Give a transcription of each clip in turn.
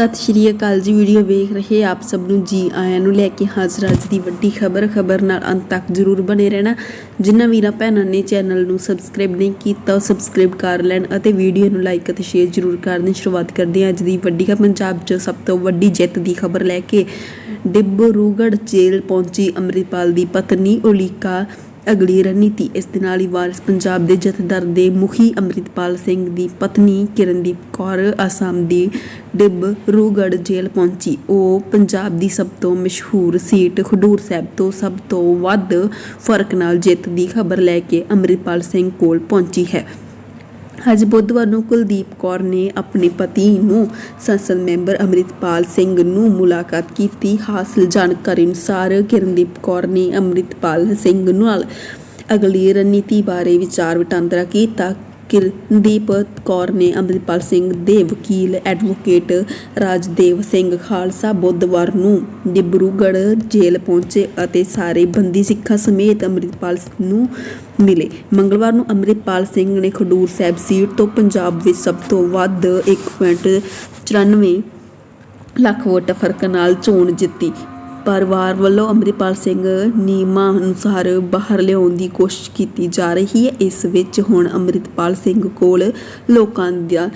ਸਤਿ ਸ਼੍ਰੀ ਅਕਾਲ ਜੀ। ਵੀਡੀਓ ਵੇਖ ਰਹੇ ਆਪ ਸਭ ਨੂੰ ਜੀ ਆਇਆਂ ਨੂੰ ਲੈ ਕੇ ਹਾਜ਼ਰ ਅੱਜ ਦੀ ਵੱਡੀ ਖਬਰ। ਖਬਰ ਨਾਲ ਅੰਤ ਤੱਕ ਜ਼ਰੂਰ ਬਣੇ ਰਹਿਣਾ। ਜਿਨ੍ਹਾਂ ਵੀਰਾਂ ਭੈਣਾਂ ਨੇ ਚੈਨਲ ਨੂੰ ਸਬਸਕ੍ਰਾਈਬ ਨਹੀਂ ਕੀਤਾ, ਉਹ ਸਬਸਕ੍ਰਾਈਬ ਕਰ ਲੈਣ ਅਤੇ ਵੀਡੀਓ ਨੂੰ ਲਾਈਕ ਅਤੇ ਸ਼ੇਅਰ ਜ਼ਰੂਰ ਕਰਨ ਦੀ ਸ਼ੁਰੂਆਤ ਕਰਦੇ ਹਾਂ ਅੱਜ ਦੀ ਵੱਡੀ ਖਬਰ। ਪੰਜਾਬ 'ਚ ਸਭ ਤੋਂ ਵੱਡੀ ਜਿੱਤ ਦੀ ਖਬਰ ਲੈ ਕੇ ਡਿਬਰੂਗੜ੍ਹ ਜੇਲ੍ਹ ਪਹੁੰਚੀ ਅੰਮ੍ਰਿਤਪਾਲ ਦੀ ਪਤਨੀ ਓਲੀਕਾ ਅਗਲੀ ਰਣਨੀਤੀ ਇਸ ਦੇ ਨਾਲ ਹੀ ਵਾਰਿਸ ਪੰਜਾਬ ਦੇ ਜਥੇਦਾਰ ਦੇ ਮੁਖੀ ਅੰਮ੍ਰਿਤਪਾਲ ਸਿੰਘ ਦੀ ਪਤਨੀ ਕਿਰਨਦੀਪ ਕੌਰ ਅਸਾਮ ਦੀ ਡਿੱਬ ਡਿਬਰੂਗੜ੍ਹ ਜੇਲ੍ਹ ਪਹੁੰਚੀ। ਉਹ ਪੰਜਾਬ ਦੀ ਸਭ ਤੋਂ ਮਸ਼ਹੂਰ ਸੀਟ ਖਡੂਰ ਸਾਹਿਬ ਤੋਂ ਸਭ ਤੋਂ ਵੱਧ ਫ਼ਰਕ ਨਾਲ ਜਿੱਤ ਦੀ ਖਬਰ ਲੈ ਕੇ ਅੰਮ੍ਰਿਤਪਾਲ ਸਿੰਘ ਕੋਲ ਪਹੁੰਚੀ ਹੈ। ਅੱਜ ਬੁੱਧਵਾਰ ਨੂੰ ਕੁਲਦੀਪ ਕੌਰ ਨੇ ਆਪਣੇ ਪਤੀ ਨੂੰ ਸੰਸਦ ਮੈਂਬਰ ਅੰਮ੍ਰਿਤਪਾਲ ਸਿੰਘ ਨੂੰ ਮੁਲਾਕਾਤ ਕੀਤੀ। ਹਾਸਲ ਜਾਣਕਾਰੀ ਅਨੁਸਾਰ ਕਿਰਨਦੀਪ ਕੌਰ ਨੇ ਅੰਮ੍ਰਿਤਪਾਲ ਸਿੰਘ ਨਾਲ ਅਗਲੀ ਰਣਨੀਤੀ ਬਾਰੇ ਵਿਚਾਰ ਵਟਾਂਦਰਾ ਕੀਤਾ। ਕਿਰਨਦੀਪ ਕੌਰ ਨੇ ਅੰਮ੍ਰਿਤਪਾਲ ਸਿੰਘ ਦੇ ਵਕੀਲ ਐਡਵੋਕੇਟ ਰਾਜਦੇਵ ਸਿੰਘ ਖਾਲਸਾ ਬੁੱਧਵਾਰ ਨੂੰ ਡਿਬਰੂਗੜ੍ਹ ਜੇਲ੍ਹ ਪਹੁੰਚੇ ਅਤੇ ਸਾਰੇ ਬੰਦੀ ਸਿੱਖਾਂ ਸਮੇਤ ਅੰਮ੍ਰਿਤਪਾਲ ਨੂੰ ਮਿਲੇ। ਮੰਗਲਵਾਰ ਨੂੰ ਅੰਮ੍ਰਿਤਪਾਲ ਸਿੰਘ ਨੇ ਖਡੂਰ ਸਾਹਿਬ ਸੀਟ ਤੋਂ ਪੰਜਾਬ ਵਿੱਚ ਸਭ ਤੋਂ ਵੱਧ 1.94 ਲੱਖ ਵੋਟ ਫ਼ਰਕ ਨਾਲ ਚੋਣ ਜਿੱਤੀ। ਪਰਿਵਾਰ ਵੱਲੋਂ ਅੰਮ੍ਰਿਤਪਾਲ ਸਿੰਘ ਨਿਯਮਾਂ ਅਨੁਸਾਰ ਬਾਹਰ ਲਿਆਉਣ ਦੀ ਕੋਸ਼ਿਸ਼ ਕੀਤੀ ਜਾ ਰਹੀ ਹੈ। ਇਸ ਵਿੱਚ ਹੁਣ ਅੰਮ੍ਰਿਤਪਾਲ ਸਿੰਘ ਕੋਲ ਲੋਕਾਂ ਦਾ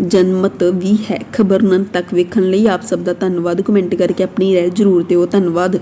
ਜਨਮਤ ਵੀ ਹੈ। ਖਬਰ ਨੂੰ ਤੱਕ ਵੇਖਣ ਲਈ ਆਪ ਸਭ ਦਾ ਧੰਨਵਾਦ। ਕਮੈਂਟ ਕਰਕੇ ਆਪਣੀ ਰਾਏ ਜ਼ਰੂਰ ਦਿਓ। ਧੰਨਵਾਦ।